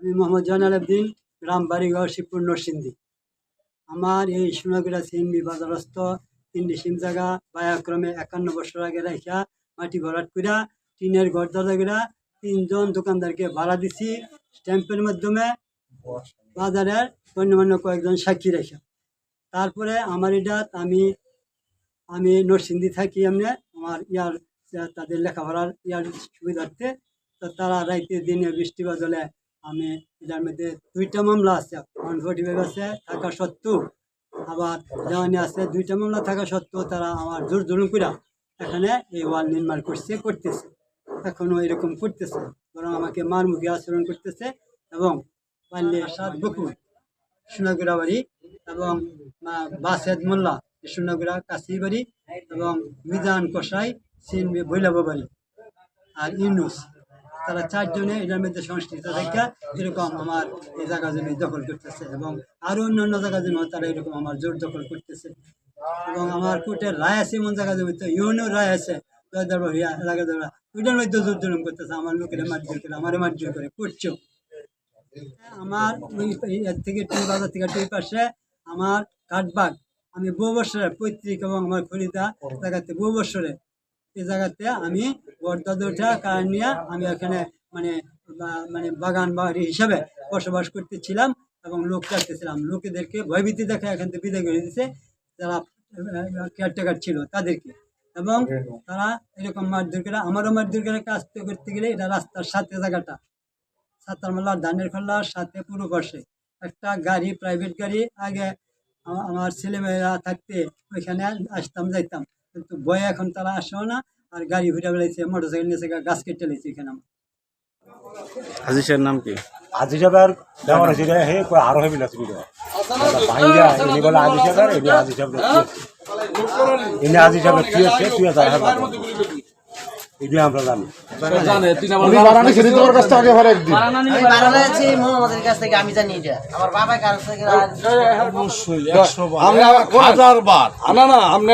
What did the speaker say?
আমি মোহাম্মদ জয়নাল আবদিন, গ্রাম বাড়িগাঁও শিবপুর, নরসিংদী। আমার এই সোনাগুড়া সিএমবি বাজারস্থ তিনটি সিম জায়গা বায়াক্রমে একান্ন বছর আগে রাখা মাটি ভরাট কইরা, টিনের ঘর দরজা তিনজন দোকানদারকে ভাড়া দিছি। স্ট্যাম্পের মাধ্যমে বাজারের গণ্যমান্য কয়েকজন সাক্ষী রেখা তারপরে আমার এটা আমি আমি নরসিংদী থাকি এমনি আমার ইয়ার, তাদের লেখাপড়ার ইয়ার সুবিধার্থে, তো তারা রাইতে দিনে বৃষ্টি বাদলে আমি এটার মধ্যে দুইটা মামলা আছে। ওয়ান ফোর্টি ফাইভ আছে, থাকা সত্ত্বেও। আবার দেওয়ানি আছে দুইটা মামলা থাকা সত্ত্বেও তারা আমার জোর জুলুম করে এখানে এই ওয়াল নির্মাণ করছে, করতেছে। এখনও এরকম করতেছে, বরং আমাকে মারমুখী আচরণ করতেছে এবং পাল্লে সাত বকুল, সোনাগুড়া বাড়ি এবং বাসেদ মোল্লা, সোনাগুড়া কাশি বাড়ি এবং মিজান কসাই সিন বৈলাবা বাড়ি। আর ইউনুস। তারা চারজনে এটার মধ্যে সংস্কৃত থেকে এরকম আমার এই জায়গা জমি দখল করতেছে এবং আরও অন্যান্য জায়গা জমি তারা এরকম আমার জোর দখল করতেছে। এবং আমার কোর্টের রায় আছে, এমন জায়গা জমি তো ইউনো রায় আছে। দরবার এলাকা দরবার ওইটার মধ্যে জোর জুলুম করতেছে, আমার লোকেরা মারধর করে, আমারে মারধর করে করছেও আমার এর থেকে টুই বাজার থেকে টুই পাশে আমার কাঠবাগ, আমি বহু বছরে পৈতৃক এবং আমার খরিদা জায়গাতে বহু বছরে এই জায়গাতে আমি বরদাদ উঠা কার নিয়ে আমি এখানে মানে মানে বাগান বাড়ি হিসাবে বসবাস করতেছিলাম এবং লোক রাখতেছিলাম লোকেদেরকে ভয়ভীতি দেখে এখান থেকে বিদায় করে দিছে। যারা কেয়ারটেকার ছিল তাদেরকে। এবং তারা এরকম মারধর করে, আমারও মারধর করে কাজ করতে গেলে এটা রাস্তার সাথে জায়গাটা। সাতারমালা ধানের খোলার সাথে পুরো পাশে। একটা গাড়ি প্রাইভেট গাড়ি, আগে আমার ছেলেমেয়েরা থাকতে ওইখানে আসতাম, যাইতাম। কিন্তু বয়ে এখন তারা আসেও না। আর গাড়ি ঘুরে বেড়াইছে মোটর সাইকেল নিয়েছে গাছ কেটে লেছে এখানে। আমার হাজি নাম কি? আজি যাবার দেওয়ার হে কই আরও হেবি লাগছে বিলো ভাইয়া ইনি বলে আজি যাবার ইনি আজি যাবার ইনি আজি তুই আছে তুই যা হ্যাঁ আমরা জানি। আমি বাড়ানো আছি মোহাম্মদের কাছ থেকে আমি জানি এটা। আমার বাবার কাছ থেকে হাজার বার। না না আপনি